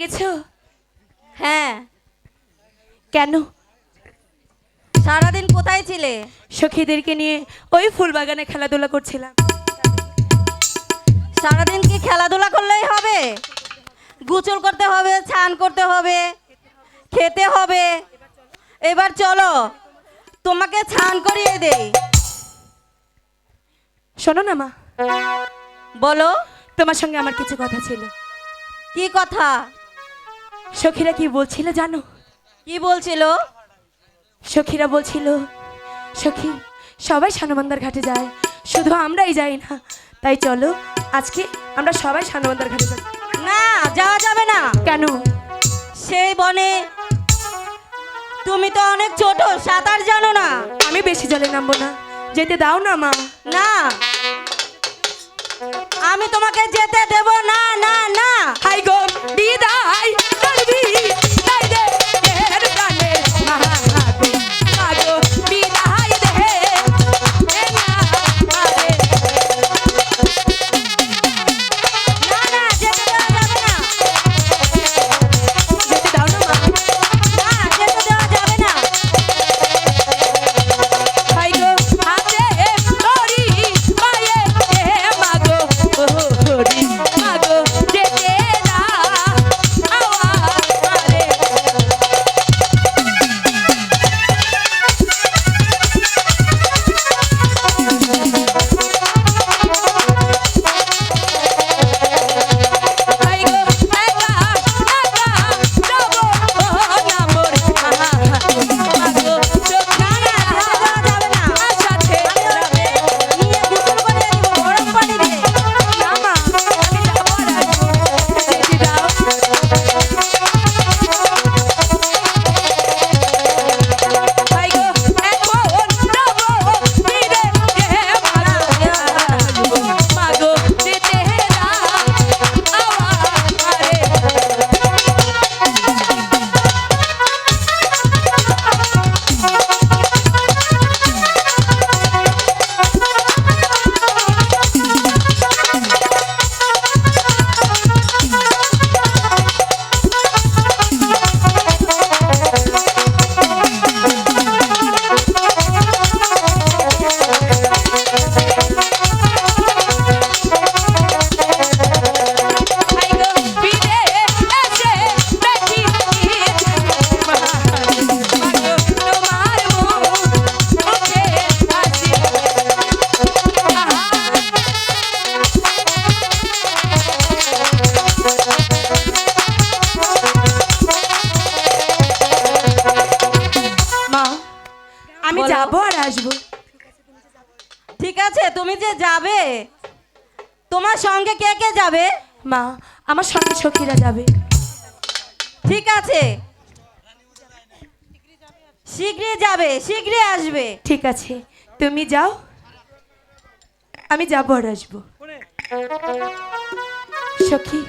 গেছো হ্যাঁ। কেন? সারাদিন কোথায় ছিলে? সখীদেরকে নিয়ে ওই ফুল বাগানে খেলাধুলা করছিলাম। সারাদিন কি খেলাধুলা করলেই হবে? গুচল করতে হবে ছান করতে হবে খেতে হবে। এবার চলো তোমাকে স্নান করিয়ে দেই। শোনো না মা। বলো। তোমার সঙ্গে আমার কিছু কথা ছিল। কি কথা? সখীরা কি বলছিল জানো? কি বলছিল? সখীরা বলছিল সখী সবাই সানবান্দার ঘাটে যায়। শুধু আমরাই যাই না। তাই চলো আজকে আমরা সবাই সানবান্দার ঘাটে যাই। না যাওয়া যাবে না। কেন? সেই বনে তুমি তো অনেক ছোট সাঁতার জানো না। আমি বেশি জলে নামবো না। যেতে দাও না মা। না। আমি তোমাকে যেতে দেব না না না। হাই গো বিদায় আসব। ঠিক আছে তুমি যে যাবে তোমার সঙ্গে কে কে যাবে? মা আমার সঙ্গে সখীরা যাবে। ঠিক আছে। শীঘ্রই যাবে শীঘ্রই আসবে। ঠিক আছে তুমি যাও। আমি যাব আর আসব। সখী